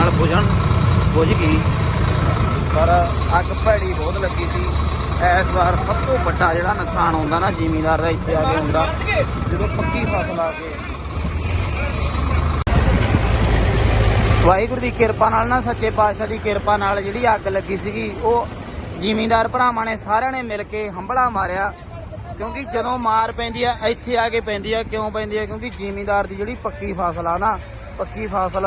ਨਾਲ ਬੁਝਣ ਬੁਝ ਗਈ ਪਰ ਅੱਗ ਭੈੜੀ ਬਹੁਤ ਲੱਗੀ ਸੀ। ਇਸ ਵਾਰ ਸਭ ਤੋਂ ਵੱਡਾ ਜਿਹੜਾ ਨੁਕਸਾਨ ਹੁੰਦਾ ਨਾ, ਜ਼ਿਮੀਂਦਾਰ ਦਾ ਇੱਥੇ ਆ ਕੇ ਹੁੰਦਾ। ਜਦੋਂ ਪੱਕੀ ਫਸਲ ਆ ਕੇ। ਵਾਹਿਗੁਰੂ ਦੀ ਕਿਰਪਾ ਨਾਲ ਨਾ, ਸੱਚੇ ਪਾਤਸ਼ਾਹ ਦੀ ਕਿਰਪਾ ਨਾਲ ਜਿਹੜੀ ਅੱਗ ਲੱਗੀ ਸੀਗੀ, ਉਹ ਜ਼ਿਮੀਂਦਾਰ ਭਰਾਵਾਂ ਨੇ ਸਾਰਿਆਂ ਨੇ ਮਿਲ ਕੇ ਹੰਬਲਾ ਮਾਰਿਆ। ਕਿਉਂਕਿ ਜਦੋਂ ਮਾਰ ਪੈਂਦੀ ਆ, ਇੱਥੇ ਆ ਕੇ ਪੈਂਦੀ ਆ, ਕਿਉਂ ਪੈਂਦੀ ਆ? ਕਿਉਂਕਿ ਜ਼ਿਮੀਂਦਾਰ ਦੀ ਜਿਹੜੀ ਪੱਕੀ ਫਸਲ ਆ ਨਾ, ਪੱਕੀ ਫਸਲ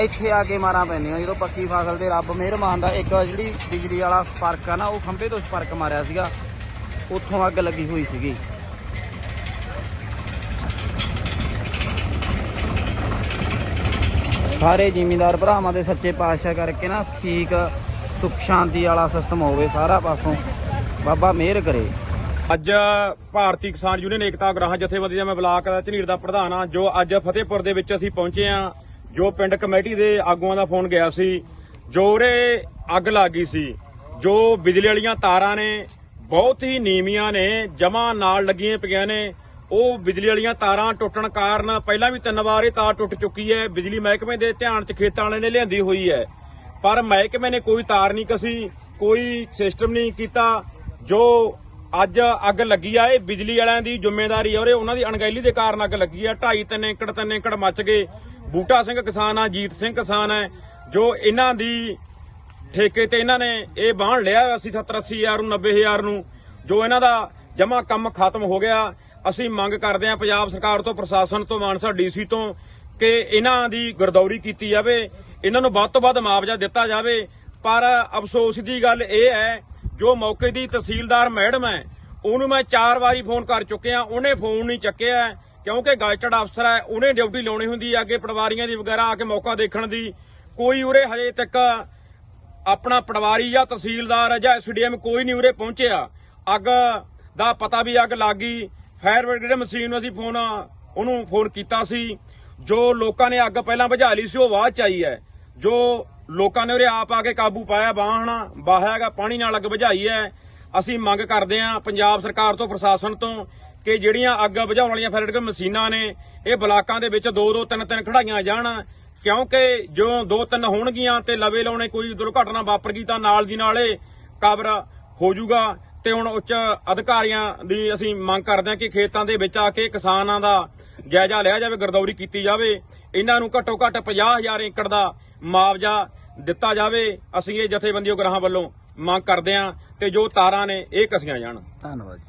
ਇੱਥੇ ਆ ਕੇ ਮਾਰਾਂ ਪੈਂਦੀਆਂ। ਜਦੋਂ ਪੱਕੀ ਫਸਲ ਤੇ ਰੱਬ ਮਿਹਰਬਾਨ ਦਾ, ਇੱਕ ਜਿਹੜੀ ਬਿਜਲੀ ਵਾਲਾ ਸਪਾਰਕ ਆ ਨਾ, ਉਹ ਖੰਭੇ ਤੋਂ ਸਪਾਰਕ ਮਾਰਿਆ ਸੀਗਾ। ਉੱਥੋਂ ਅੱਗ ਲੱਗੀ ਹੋਈ ਸੀਗੀ। ਸਾਰੇ ਜ਼ਿਮੀਂਦਾਰ ਭਰਾਵਾਂ ਦੇ ਸੱਚੇ ਪਾਤਸ਼ਾਹ ਕਰਕੇ ਨਾ, ਠੀਕ, ਸੁਖ, ਸ਼ਾਂਤੀ ਵਾਲਾ ਸਿਸਟਮ ਹੋਵੇ ਸਾਰਾ ਪਾਸੋਂ। ਬਾਬਾ ਮਿਹਰ ਕਰੇ। ਅੱਜ ਭਾਰਤੀ ਕਿਸਾਨ ਯੂਨੀਅਨ ਏਕਤਾ ਗ੍ਰਾਹ ਜਥੇਬੰਦੀ ਦਾ ਮੈਂ ਬਲਾਕ ਦਾ ਝਨੀਰ ਦਾ ਪ੍ਰਧਾਨ ਆ ਜੋ ਅੱਜ ਫਤਿਹਪੁਰ ਦੇ ਵਿੱਚ ਅਸੀਂ ਪਹੁੰਚੇ ਆ ਜੋ ਪਿੰਡ ਕਮੇਟੀ ਦੇ ਆਗੂਆਂ ਦਾ ਫੋਨ ਗਿਆ ਸੀ, ਜੋ ਉਰੇ ਅੱਗ ਲੱਗ ਗਈ ਸੀ, ਜੋ ਬਿਜਲੀ ਵਾਲੀਆਂ ਤਾਰਾਂ ਨੇ ਬਹੁਤ ਹੀ ਨੀਵੀਆਂ ਨੇ, ਜਮਾ ਨਾਲ ਲੱਗੀਆਂ ਪਈਆਂ ਨੇ, ਉਹ ਬਿਜਲੀ ਵਾਲੀਆਂ ਤਾਰਾਂ ਟੁੱਟਣ ਕਾਰਨ ਪਹਿਲਾਂ ਵੀ ਤਿੰਨ ਵਾਰ ਇਹ ਤਾਰ ਟੁੱਟ ਚੁੱਕੀ ਹੈ, ਬਿਜਲੀ ਮਹਿਕਮੇ ਦੇ ਧਿਆਨ 'ਚ ਖੇਤਾਂ ਵਾਲੇ ਨੇ ਲਿਆਂਦੀ ਹੋਈ ਹੈ। ਪਰ ਮਹਿਕਮੇ ਨੇ ਕੋਈ ਤਾਰ ਨਹੀਂ ਕਸੀ, ਕੋਈ ਸਿਸਟਮ ਨਹੀਂ ਕੀਤਾ, ਜੋ ਅੱਜ ਅੱਗ ਲੱਗੀ ਆ, ਇਹ ਬਿਜਲੀ ਵਾਲਿਆਂ ਦੀ ਜ਼ਿੰਮੇਵਾਰੀ ਔਰ ਇਹ ਉਹਨਾਂ ਦੀ ਅਣਗਹਿਲੀ ਦੇ ਕਾਰਨ ਅੱਗ ਲੱਗੀ ਆ। 2.5 3 ਏਕੜ 3 ਏਕੜ ਮੱਚ ਗਏ। ਬੂਟਾ ਸਿੰਘ ਕਿਸਾਨ ਆ, ਜੀਤ ਸਿੰਘ ਕਿਸਾਨ ਹੈ ਜੋ ਇਹਨਾਂ ਦੀ ਠੇਕੇ ਤੇ ਇਹਨਾਂ ਨੇ ਇਹ ਬਾਹਣ ਲਿਆ 80 70 80 ਹਜ਼ਾਰ ਨੂੰ 90 ਹਜ਼ਾਰ ਨੂੰ, ਜੋ ਇਹਨਾਂ ਦਾ ਜਮਾ ਕੰਮ ਖਤਮ ਹੋ ਗਿਆ। ਅਸੀਂ ਮੰਗ ਕਰਦੇ ਹਾਂ ਪੰਜਾਬ ਸਰਕਾਰ ਤੋਂ, ਪ੍ਰਸ਼ਾਸਨ ਤੋਂ, ਮਾਨਸਾ ਡੀਸੀ ਤੋਂ ਕਿ ਇਹਨਾਂ ਦੀ ਗਰਦੌਰੀ ਕੀਤੀ ਜਾਵੇ। ਇਹਨਾਂ ਨੂੰ ਵੱਧ ਤੋਂ ਵੱਧ ਮੁਆਵਜ਼ਾ ਦਿੱਤਾ ਜਾਵੇ। ਪਰ ਅਫਸੋਸ ਦੀ ਗੱਲ ਇਹ ਹੈ ਜੋ ਮੌਕੇ ਦੀ ਤਹਿਸੀਲਦਾਰ ਮੈਡਮ ਹੈ, ਉਹਨੂੰ ਮੈਂ ਚਾਰ ਵਾਰੀ ਫੋਨ ਕਰ ਚੁੱਕਿਆ, ਉਹਨੇ ਫੋਨ ਨਹੀਂ ਚੱਕਿਆ, ਕਿਉਂਕਿ ਗਾਜਟਡ ਅਫਸਰ ਹੈ, ਉਹਨੇ ਡਿਊਟੀ ਲਾਉਣੀ ਹੁੰਦੀ ਹੈ, ਅੱਗੇ ਪਟਵਾਰੀਆਂ ਦੀ ਵਗੈਰਾ ਆ ਕੇ ਮੌਕਾ ਦੇਖਣ ਦੀ। ਕੋਈ ਉਰੇ ਹਜੇ ਤੱਕ ਆਪਣਾ ਪਟਵਾਰੀ ਜਾਂ ਤਹਿਸੀਲਦਾਰ ਜਾਂ ਐਸਡੀਐਮ ਕੋਈ ਨਹੀਂ ਉਰੇ ਪਹੁੰਚਿਆ। ਅੱਗ ਦਾ ਪਤਾ ਵੀ ਅੱਗ ਲੱਗ ਗਈ। ਫਾਇਰ ਬ੍ਰਿਗੇਡ ਮਸ਼ੀਨ ਨੂੰ ਅਸੀਂ ਫੋਨ, ਉਹਨੂੰ ਫੋਨ ਕੀਤਾ ਸੀ। ਜੋ ਲੋਕਾਂ ਨੇ ਅੱਗ ਪਹਿਲਾਂ ਬੁਝਾ ਲਈ ਸੀ, ਉਹ ਬਾਅਦ ਚ ਆਈ ਹੈ। ਜੋ ਲੋਕਾਂ ਨੇ ਉਰੇ ਆਪ ਆ ਕੇ ਕਾਬੂ ਪਾਇਆ ਬਾਹਣਾ ਬਾਹਿਆਗਾ ਪਾਣੀ ਨਾਲ ਅੱਗ ਬੁਝਾਈ ਹੈ। ਅਸੀਂ ਮੰਗ ਕਰਦੇ ਹਾਂ ਪੰਜਾਬ ਸਰਕਾਰ ਤੋਂ, ਪ੍ਰਸ਼ਾਸਨ ਤੋਂ ਕਿ ਜਿਹੜੀਆਂ ਅੱਗ ਬੁਝਾਉਣ ਵਾਲੀਆਂ ਫਾਇਰ ਮਸ਼ੀਨਾਂ ਨੇ, ਇਹ ਬਲਾਕਾਂ ਦੇ ਵਿੱਚ ਦੋ ਦੋ, ਤਿੰਨ ਤਿੰਨ ਖੜਾਈਆਂ ਜਾਣ। ਕਿਉਂਕਿ ਜੋ ਦੋ, ਤਿੰਨ ਹੋਣਗੀਆਂ ਤੇ ਲਵੇ ਲਾਉਣੇ ਕੋਈ ਦੁਰਘਟਨਾ ਵਾਪਰ ਗਈ ਤਾਂ ਨਾਲ ਦੀ ਨਾਲ ਇਹ ਕਵਰ ਹੋ ਜਾਊਗਾ। ਤੇ ਹੁਣ ਉੱਚ ਅਧਿਕਾਰੀਆਂ ਦੀ ਅਸੀਂ ਮੰਗ ਕਰਦੇ ਹਾਂ ਕਿ ਖੇਤਾਂ ਦੇ ਵਿੱਚ ਆ ਕੇ ਕਿਸਾਨਾਂ ਦਾ ਜਾਇਜ਼ਾ ਲਿਆ ਜਾਵੇ, ਗਰਦੌਰੀ ਕੀਤੀ ਜਾਵੇ। ਇਹਨਾਂ ਨੂੰ ਘੱਟੋ ਘੱਟ 50000 ਏਕੜ ਦਾ ਮੁਆਵਜ਼ਾ ਦਿੱਤਾ ਜਾਵੇ, ਅਸੀਂ ਇਹ ਜਥੇਬੰਦੀਆਂ ਗ੍ਰਾਹਾਂ ਵੱਲੋਂ ਮੰਗ ਕਰਦੇ ਹਾਂ ਤੇ ਜੋ ਤਾਰਾਂ ਨੇ, ਇਹ ਕਸੀਆਂ ਜਾਣ। ਧੰਨਵਾਦ